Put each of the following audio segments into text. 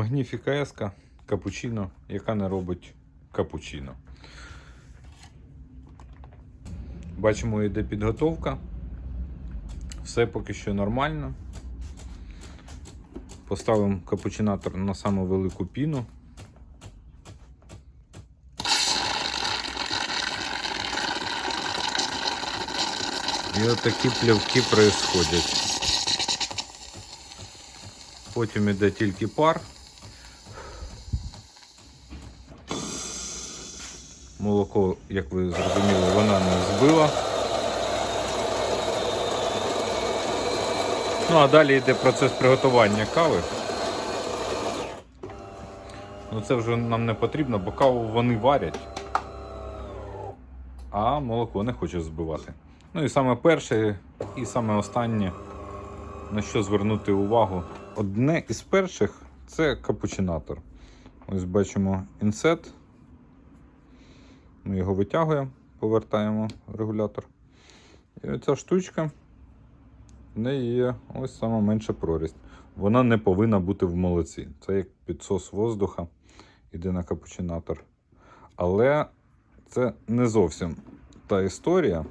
Magnifica S капучино, яка не робить капучино. Бачимо, йде підготовка. Все поки що нормально. Поставимо капучинатор на саму велику піну. І отакі плявки происходять. Потім іде тільки пар. Молоко, як ви зрозуміли, вона не збила. Ну а далі йде процес приготування кави. Ну це вже нам не потрібно, бо каву вони варять, а молоко не хоче збивати. Ну і саме перше, і саме останнє, на що звернути увагу. Одне із перших це капучинатор. Ось бачимо інсет. Ми його витягуємо, повертаємо регулятор. І оця штучка, в неї є ось сама менша прорість. Вона не повинна бути в молоці. Це як підсос воздуха, іде на капучинатор. Але це не зовсім та історія.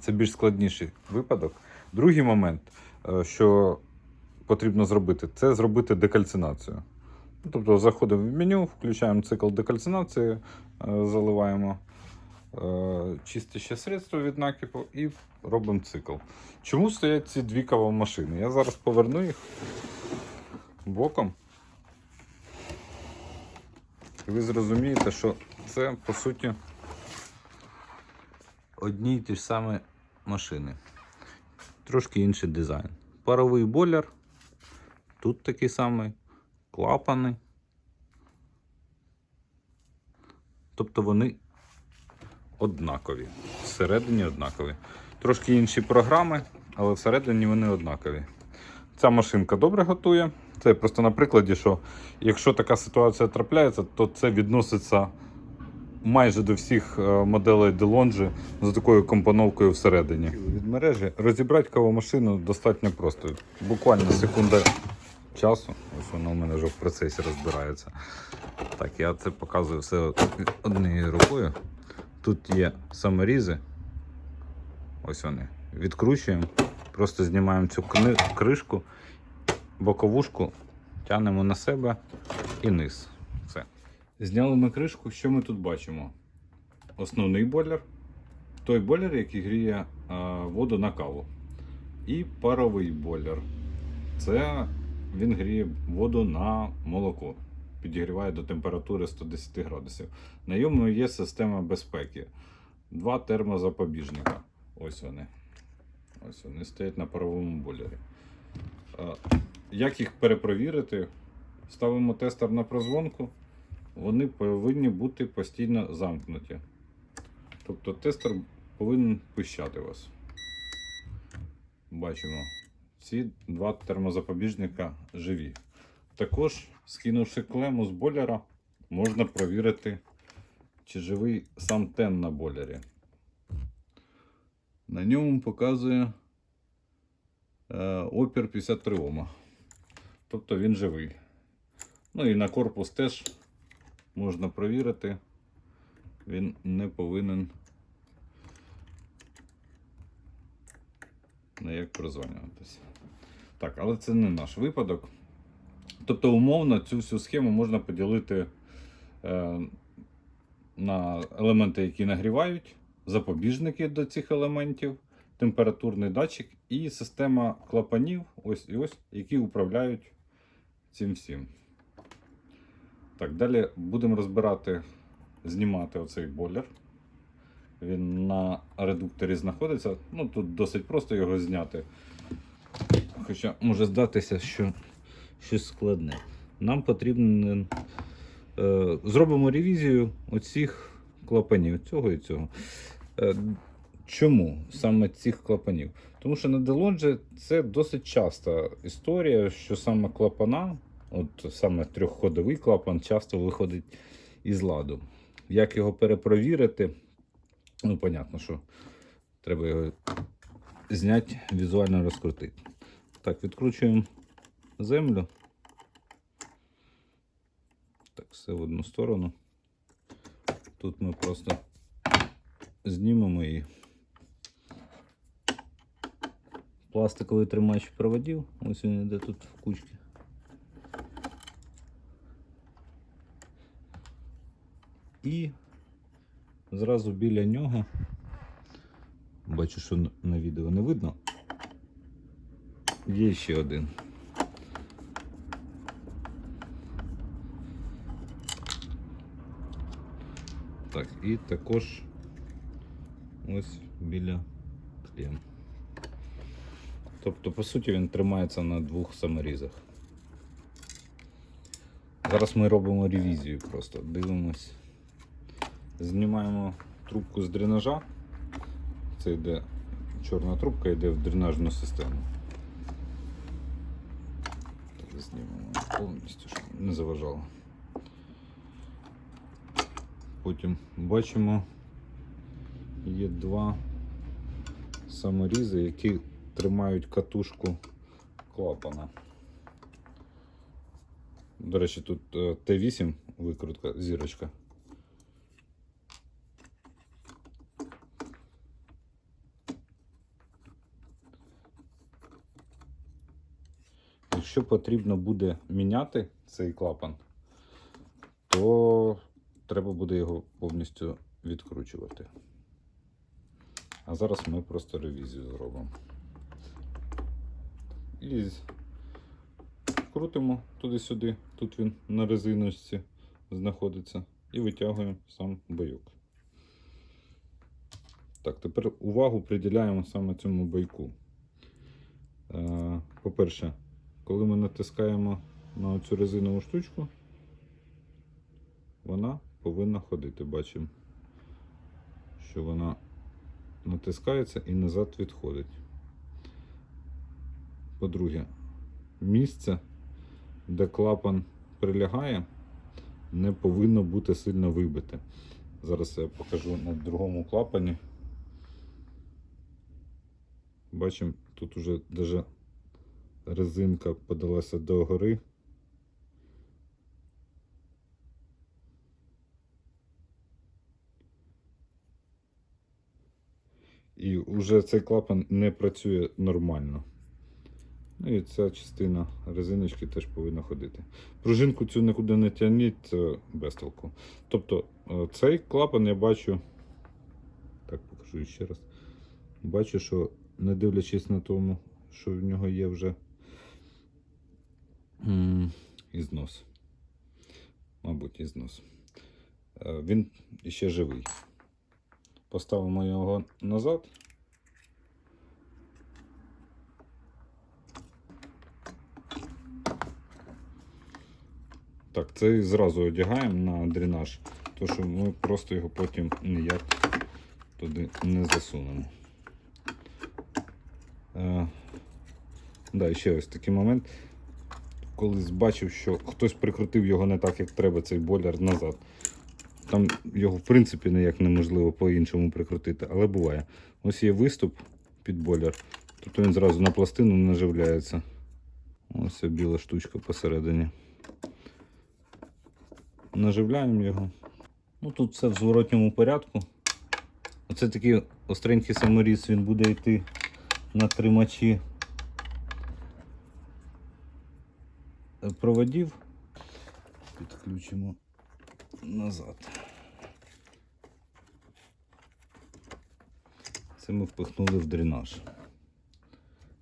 Це більш складніший випадок. Другий момент, е, що потрібно зробити, це зробити декальцинацію. Тобто заходимо в меню, включаємо цикл декальцинації, е, заливаємо е, чистяще средство від накипу і робимо цикл. Чому стоять ці дві кавомашини? Я зараз поверну їх боком. І ви зрозумієте, що це по суті одні й ті ж самі машини. Трошки інший дизайн. Паровий бойлер. Тут такий самий. Клапани. Тобто вони однакові. Всередині однакові. Трошки інші програми, але всередині вони однакові. Ця машинка добре готує. Це просто на прикладі, що якщо така ситуація трапляється, то це відноситься майже до всіх е, моделей DeLonghi з такою компоновкою всередині. Від мережі розібрати кавомашину достатньо просто. Буквально секунда часу. Ось воно у мене вже в процесі розбирається. Так, я це показую все однією рукою. Тут є саморізи. Ось вони. Відкручуємо, просто знімаємо цю кришку, боковушку, тягнемо на себе і низ. Все. Зняли ми кришку. Що ми тут бачимо? Основний бойлер, той бойлер, який гріє воду на каву. І паровий бойлер. Це він гріє воду на молоко. Підігріває до температури 110 градусів. На ньому є система безпеки. Два термозапобіжника. Ось вони. Ось вони стоять на паровому бойлері. Як їх перепровірити? Ставимо тестер на прозвонку. Вони повинні бути постійно замкнуті. Тобто тестер повинен пищати вас. Бачимо, ці два термозапобіжника живі. Також, скинувши клему з бойлера, можна провірити, чи живий сам тен на бойлері. На ньому показує е, опір 53 Ома. Тобто він живий. Ну і на корпус теж можна провірити. Він не повинен ніяк прозванюватися. Так, але це не наш випадок. Тобто, умовно, цю всю схему можна поділити е, на елементи, які нагрівають, запобіжники до цих елементів, температурний датчик і система клапанів, ось і ось, які управляють цим всім. Так, далі будемо розбирати, знімати оцей бойлер. Він на редукторі знаходиться. Ну, тут досить просто його зняти. Хоча може здатися, що щось складне. Нам потрібно е, зробимо ревізію оцих клапанів, цього і цього. Е, чому саме цих клапанів? Тому що на Делонже це досить часта історія, що саме клапана, от саме трьохходовий клапан, часто виходить із ладу. Як його перепровірити? Ну, понятно, що треба його зняти, візуально розкрутити. Так, відкручуємо землю. Так, все в одну сторону. Тут ми просто знімемо її. Пластиковий тримач проводів. Ось він йде тут в кучці. І зразу біля нього. Бачу, що на- відео не видно. Є ще один. Так, і також ось біля клем. Тобто, по суті, він тримається на двох саморізах. Зараз ми робимо ревізію просто. Дивимось. Знімаємо трубку з дренажа. Це йде чорна трубка, йде в дренажну систему. Так, знімемо повністю, щоб не заважало. Потім бачимо, є два саморізи, які тримають катушку клапана. До речі, тут е, Т8 викрутка, зірочка. Якщо потрібно буде міняти цей клапан, то треба буде його повністю відкручувати. А зараз ми просто ревізію зробимо. І крутимо туди-сюди, тут він на резиночці знаходиться, і витягуємо сам бойок. Так, тепер увагу приділяємо саме цьому бойку. Е, По-перше, коли ми натискаємо на цю резинову штучку, вона повинна ходити. Бачимо, що вона натискається і назад відходить. По-друге, місце, де клапан прилягає, не повинно бути сильно вибите. Зараз я покажу на другому клапані. Бачимо, тут уже даже резинка подалася до гори. І вже цей клапан не працює нормально. Ну і ця частина резиночки теж повинна ходити. Пружинку цю нікуди не тягніть, це без толку. Тобто е, цей клапан я бачу. Так, покажу ще раз. Бачу, що не дивлячись на тому, що в нього є вже ізнос. Мабуть, ізнос. Е, Він ще живий. Поставимо його назад. Так, це зразу одягаємо на дренаж, тому що ми просто його потім ніяк туди не засунемо. Е, да, ще ось такий момент. Колись бачив, що хтось прикрутив його не так, як треба, цей бойлер назад. Там його в принципі ніяк неможливо по-іншому прикрутити, але буває. Ось є виступ під бойлер, тобто він зразу на пластину наживляється. Ось ця біла штучка посередині. Наживляємо його. Ну тут все в зворотньому порядку. Оце такий остренький саморіз, він буде йти на тримачі проводів. Підключимо назад. Це ми впихнули в дренаж.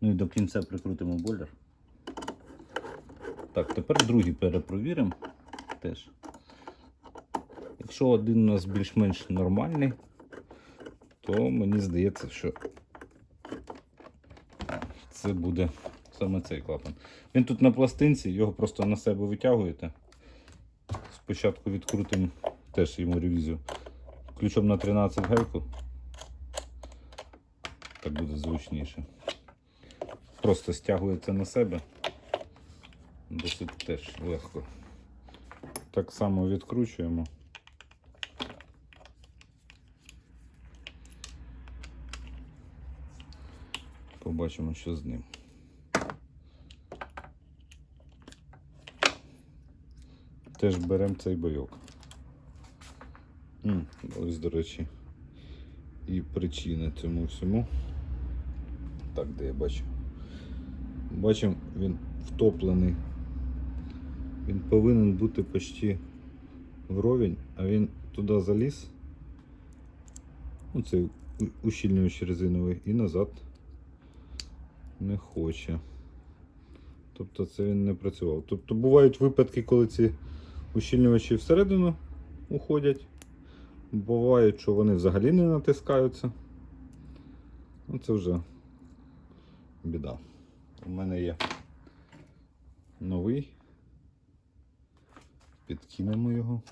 Ну і до кінця прикрутимо бойлер. Так, тепер другий перепровіримо теж. Якщо один у нас більш-менш нормальний, то мені здається, що це буде саме цей клапан. Він тут на пластинці, його просто на себе витягуєте. Спочатку відкрутимо теж йому ревізію. Ключом на 13 гайку. Так буде зручніше. Просто стягується на себе. Досить теж легко. Так само відкручуємо. Побачимо, що з ним. Теж беремо цей бойок. Ось, до речі, і причина цьому всьому. Так, де я бачу. Бачимо, він втоплений. Він повинен бути почти вровень, а він туди заліз. Ну, цей ущільнювач резиновий і назад не хоче. Тобто це він не працював. Тобто бувають випадки, коли ці ущільнювачі всередину уходять. Буває, що вони взагалі не натискаються. Ну, це вже біда. У мене є новий. Підкинемо його.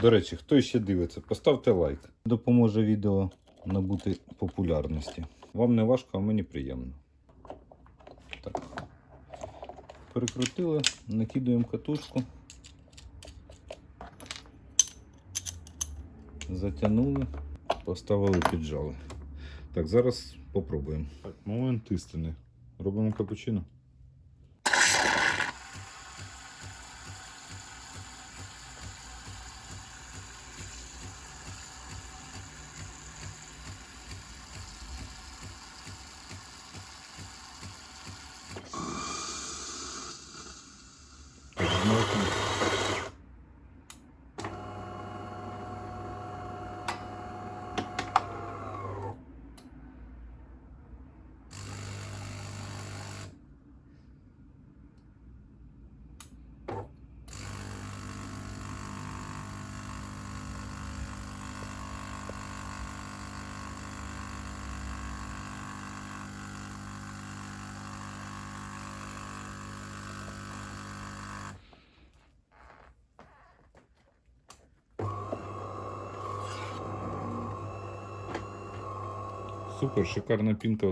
До речі, хто ще дивиться, поставте лайк. Допоможе відео набути популярності. Вам не важко, а мені приємно. Так. Перекрутили, накидуємо катушку. Затягнули, поставили, піджали. Так, зараз попробуємо. Так, момент істини. Робимо капучино. Так, знову. Супер, шикарна пінка